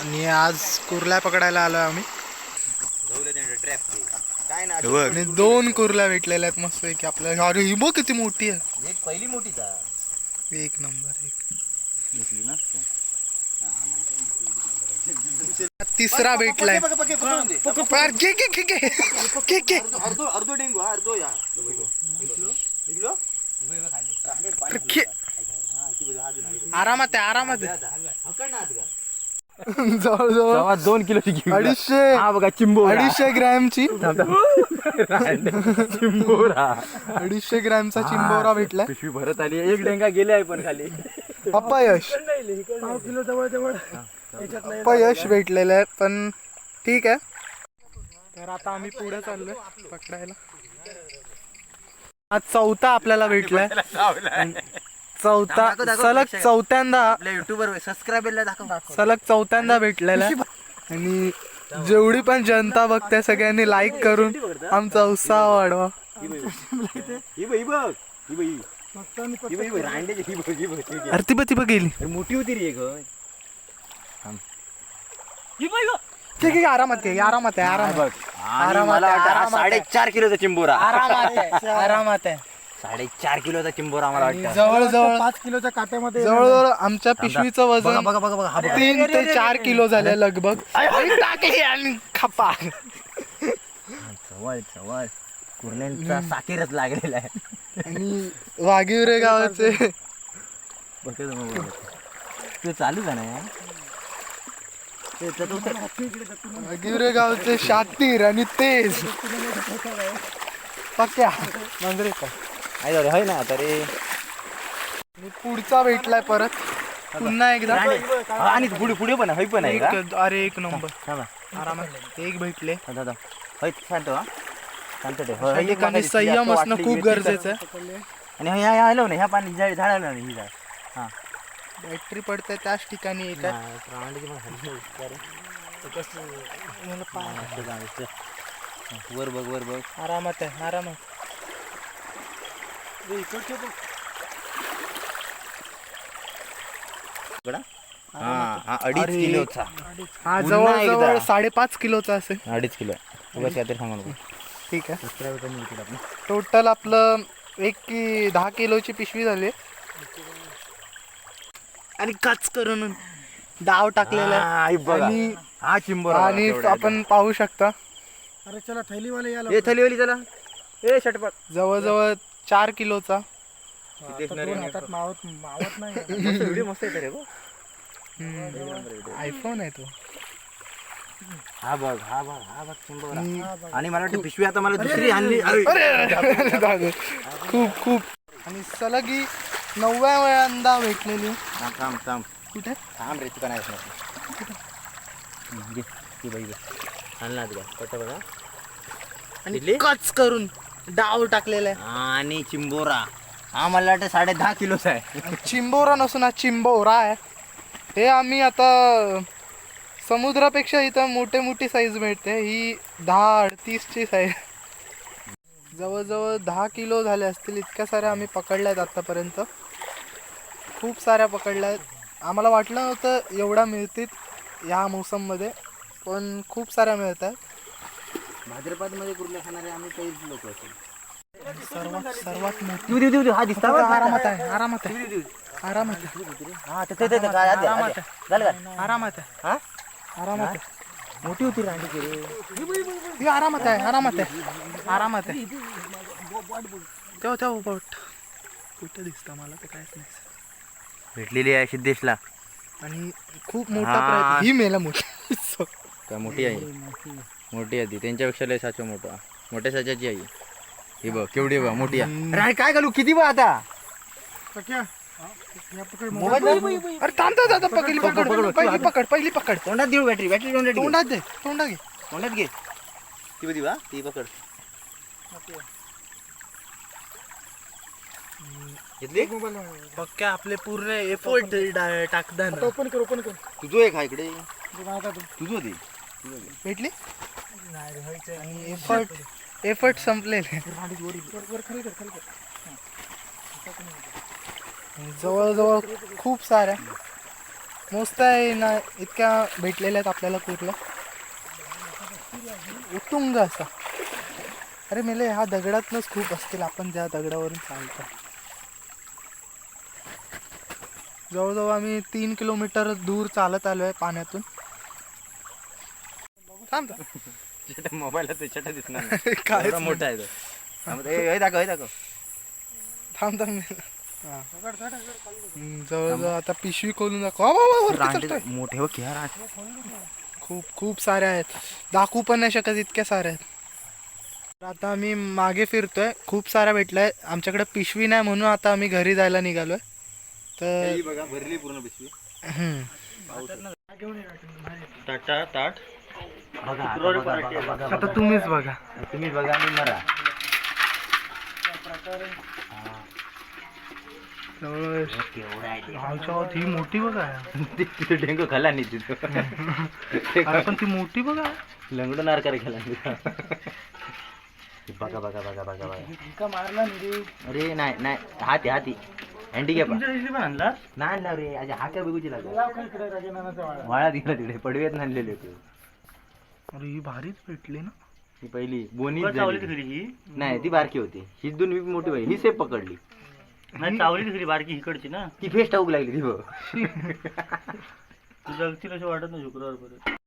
आणि आज कुर्ल्या पकडायला आलोय आम्ही. हे आणि दोन कुर्ल्या भेटलेल्या आहेत मस्त की आपल्या अरे ही बघ किती मोठी आहे. एक पहिली मोठी एक नंबर एक. दिसली ना? तिसरा भेटलाय. हा, अरे घे. आरामात आहे आरामात आहे जवळजवळ दोन किलोची घेऊन अडीचशे हा बघा चिंबो अडीचशे ग्रॅमची. चिंबोरा. अडीचशे ग्रॅमचा चिंबोरा भेटलाय. पिशवी भरत आली. एक डेंगा गेले आहे पण खाली. अपयश अपयश भेटलेलं आहे पण ठीक आहे. तर आता आम्ही पुढे चाललोय पकडायला. आज चौथा आपल्याला भेटलाय. चौथा सलग चौथ्यांदा आपल्या युट्यूबर सबस्क्राईबरला दाखव सलग चौथ्यांदा भेटलेला. आणि जेवढी पण जनता बघते सगळ्यांनी लाईक करून आमचा उत्साह वाढवा. ही बघ ही बघ ही बघ ही बघ ही बघ ही बघ रांडेची ही बघ ही बघ ही बघ. अरे ती बघ ती बघ गेली. अरे मोठी होती रे ग ठीक आहे आरामात घे आरामात आहे आरामात बघ. आणि आरामात मला आहे, वाटतं हा आरामात आहे. साडेचार किलोचा चिंबोरा. आरामात आहे आरामात आहे. साडेचार किलोचा चिंबोरा मला वाटतं. जवळजवळ पाच किलोच्या काट्यामध्ये जवळजवळ आमच्या पिशवीचं बघा वजन बघा बघा बघा हा बघा. तीन ते चार किलो झाले लगभग. आणि टाकली आणि खपा. चवळ चवळ. कुर्ल्यांचा साकेरच लागलेला आहे. आणि वाघिवरे गावाचे. बघ ते चालू का नाही ते- ते- ते- ते- वाघिवरे गावचे शातीर आणि तेज. पक्या. मांजरेकर आहे जाऊ आहे ना तरी. पुढचा भेटलाय परत. पुन्हा एकदा. आणि पुढे पुढे पण आहे, होय पण आहे का? एक अरे एक नंबर. थांबा. आरामात एक भेटले. हा, दादा होय शांत हा शांत ठेव. होय, होय, एक संयम असणं वाटली खूप गरजेचं आहे. तर- आणि ह्या ह्या आलो ना ह्या पाणी झाड झाड नाही ही झाड. हा. बॅटरी पडते त्याच ठिकाणी आहे. मला पा- वर बघ वर बघ. आरामात आहे आरामात. इकडं? हा हा अडीच अरे. किलोचा हा पुन्हा जवळजवळ एकदा. साडेपाच किलोचा असेल अडीच किलो बस काहीतरी सांगा नको ठीक आहे टोटल आपलं एक की दहा किलोची पिशवी झाली आणि कच करून डाव टाकलेला आहे. हा, हे बघा. आणि हा चिंबोरा आणि आपण पाहू शकता अरे चला थैलीवाले आहे. ए थलीवली चला ए शटपट जवळजवळ चार किलोचा. दोन हातात मावत मावत नाही व्हिडिओ मस्त येते रे. आयफोन आहे तो. हा बघ हा बघ हा बघ चिंबोरा आणि- मला वाटतं पिशवी आता मला दुसरी आणली. खूप खूप. आणि सलग ही नवव्या वेळांदा भेटलेली. थांब थांब कुठे? थांब रे तुका नाही ती बाई आणला तुला पट्टा बघा आणि? कच करून. डाव टाकलेला आणि चिंबोरा. हा मला वाटतं साडे दहा किलोचा आहे. आहे चिंबोरा नसून हा चिंबोरा आहे. हे आम्ही आता समुद्रापेक्षा इथं मोठे मोठी साईज मिळते. ही दहा अडतीसची साईज जवळजवळ दहा किलो झाले असतील. इतक्या साऱ्या आम्ही पकडल्या आहेत आत्तापर्यंत खूप साऱ्या पकडल्या आहेत. आम्हाला वाटलं नव्हतं एवढ्या मिळतील ह्या मोसममध्ये पण खूप साऱ्या मिळत आहेत. भाद्रपदमध्ये कुर्ल्या खाणारे आम्ही काही लोक असेल सर्वात सर्वात मोठी देऊ देऊ हा दिसता. आरामात आहे आरामात आहे. आरामात आहे. हा ते- ते- ते- ते- काय, आत द्या, आत द्या. झालं का? आरामात आहे. हा? आरामात आहे. मोठी होती रांडी की रे? ही आरामात आहे आरामात आहे. आरामात आहे. तेव्हा तेव्हा बोट कुठं दिसतं मला तर काहीच नाही. भेटलेली आहे सिद्धेशला. आणि खूप मोठा हा. प्रयत्न ही. मेला मोठी काय मोठी आहे? मोठी आहे ती. त्यांच्यापेक्षा लय साचो मोठा. मोठ्या साच्याची आहे ही बघ केवढी बघ मोठी आहे. अरे काय घालू? किती बघ आता? पक्या. या पकड मोबाईल अरे थांबता दादा पहिली पकड, पकड पकड, पहिली पकड. पहिली पकड. तोंडात देऊ बॅटरी बॅटरी तोंडात. तोंडात दे तोंडात घे. तोंडात घे. ती बघ बा ती पकड. घेतली? पक्का आपले पूर्ण एफर्ट टाकतात ओपन कर ओपन कर. तुझं एक हा इकडे. तुझं ते भेटली? आणि एफर्ट एफर्ट संपलेले. जवळजवळ खूप साऱ्या. मोजता आहे ना इतक्या भेटलेल्या आहेत आपल्याला कुर्ला उतुंग असा. अरे मेले ह्या दगडातनच खूप असतील. आपण ज्या दगडावरून चालतो. जवळजवळ आम्ही तीन किलोमीटर दूर चालत आलो आहे पाण्यातून. थांब थांब. मोबाईल दिसणार काहीच एवढा मोठा आहे तो. थांब, ए, हे दाखव हे दाखव. थांब थांब. हा. हम्म, जवळजवळ आता पिशवी खोलून दाखव. वा, वा, वा, वरती रांडे चढतोय. मोठे बघ. खूप खूप साऱ्या आहेत. दाखवू पण नाही शकत इतक्या साऱ्या आहेत. तर आता आम्ही मागे फिरतोय. खूप साऱ्या भेटलाय. आमच्याकडे पिशवी नाही म्हणून आता आम्ही घरी जायला निघालोय. तर बघा भरली पूर्ण पिशवी. हम्म. टाटा ताट. आता तुम्हीच बघा. तुम्ही बघा आणि मरा. ही. मोठी बघा. तिथे डेंगू खाला नाही तिथं. पण ती मोठी बघा. लंगडो नार करे खाला बघा बघा बघा बघा बघा. मारला अरे नाही नाही. हाती हाती. हँडिकॅप नाही आणला रे. आज हा काय बघूची लागला वाळा दिला तिकडे. पडव्यात आणलेले होते अरे ही भारीच भेटली ना. ही पहिली बोनी नाही ती बारकी होती. ही दोन मी मोठी बाई ही सेफ पकडली. नाही चावली तिकडे बारकी इकडची ना. ती फेस टाकू लागली ती बघ तू जगतील अशी वाटत नाही शुक्रवार पर्यंत